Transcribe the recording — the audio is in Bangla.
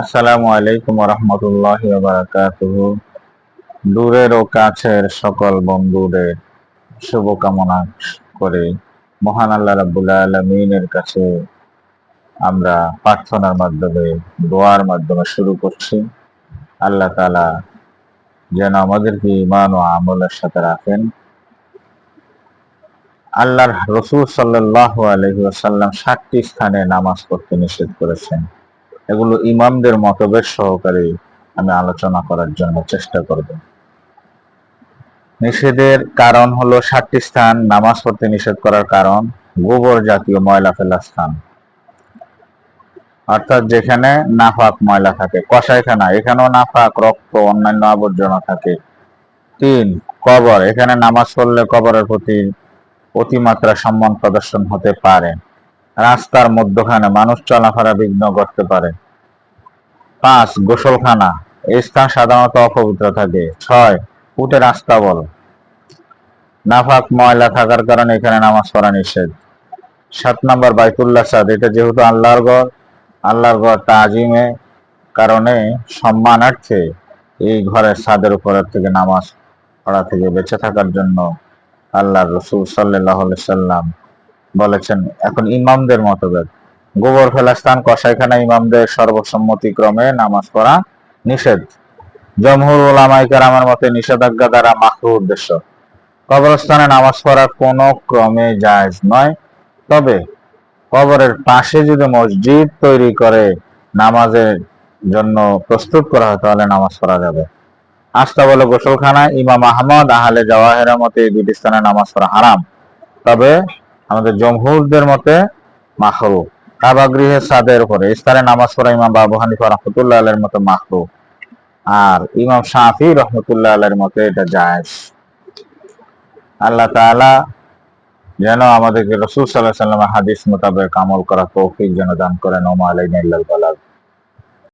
আসসালামু আলাইকুম রহমতুল্লাহ দূরের ও কাছের সকল বন্ধুদের শুভকামনা করে মহান আল্লাহ রাব্বুল আলমিনের কাছে আমরা প্রার্থনার মাধ্যমে, দোয়ার মাধ্যমে শুরু করছি। আল্লাহ তালা যেন আমাদেরকে ইমান ও আমলের সাথে রাখেন। আল্লাহর রসুল সাল্লাহ আলহি সাতটি স্থানে নামাজ পড়তে নিষেধ করেছেন। এগুলো ইমামদের মতভেদ সহকারে আমি আলোচনা করার জন্য চেষ্টা করব। নিষেধের কারণ হলো ষাটটি স্থান, নামাজ পড়তে নিষেধ করার কারণ, গোবর জাতীয় ময়লা ফেলা স্থান। অর্থাৎ যেখানে নাফাক ময়লা থাকে কষাইখানা এখানেও নাফাক, রক্ত, অন্যান্য আবর্জনা থাকে। তিন, কবর, এখানে নামাজ পড়লে কবরের প্রতি অতিমাত্রা সম্মান প্রদর্শন হতে পারে। রাস্তার মধ্যখানে মানুষ চলাফেরা বিঘ্ন করতে পারে। পাঁচ, গোসলখানা। স্থান সাধারণত অপবিত্র থাকে। ছয়, উঠে রাস্তা বল। নাফাক, ময়লা থাকার কারণে এখানে নামাজ পড়া নিষেধ। সাত নম্বর, বাইতুল্লাহ সাদ। এটা যেহেতু আল্লাহর ঘর আল্লাহর ঘর তাজিমে কারণে সম্মানার্থে এই ঘরের ছাদের উপরের থেকে নামাজ পড়া থেকে বেঁচে থাকার জন্য আল্লাহ রসুল সাল্লাহ সাল্লাম বলেছেন, এখন ইমামদের মতভেদ গোবর ফেলা স্থান কষাইখানা ইমামদের সর্বসম্মতিক্রমে নামাজ পড়া নিষেধ। জমহুর ওলামাই কারামের মতে নিষেধাজ্ঞা দ্বারা মাকরু উদ্দেশ্য। কবরস্থানে নামাজ পড়া কোনো ক্রমে জায়েজ নয়। তবে কবরের পাশে যদি মসজিদ তৈরি করে নামাজের জন্য প্রস্তুত করা হয়, তাহলে নামাজ পড়া যাবে। আস্তা বলে গোসলখানা ইমাম আহমদ আহলে জওয়াহের মতে এই দুটি স্থানে নামাজ পড়া হারাম। তবে আমাদের জমহুরদের মতে মাহরু কাবা গৃহে সাদের উপরে ইস্তারে নামাজ পড়া ইমাম বাবু হানিফা রহমতুল্লাহ আলের মতো মাহরু আর ইমাম শাহি রহমতুল্লাহ আলের মতে এটা জায়েজ। আল্লাহ তাআলা যেন আমাদেরকে রসুল সাল্লাহ সাল্লাম হাদিস মোতাবেক আমল করা তৌফিক যেন দান করেন। ওমা আলাইন বালাগ।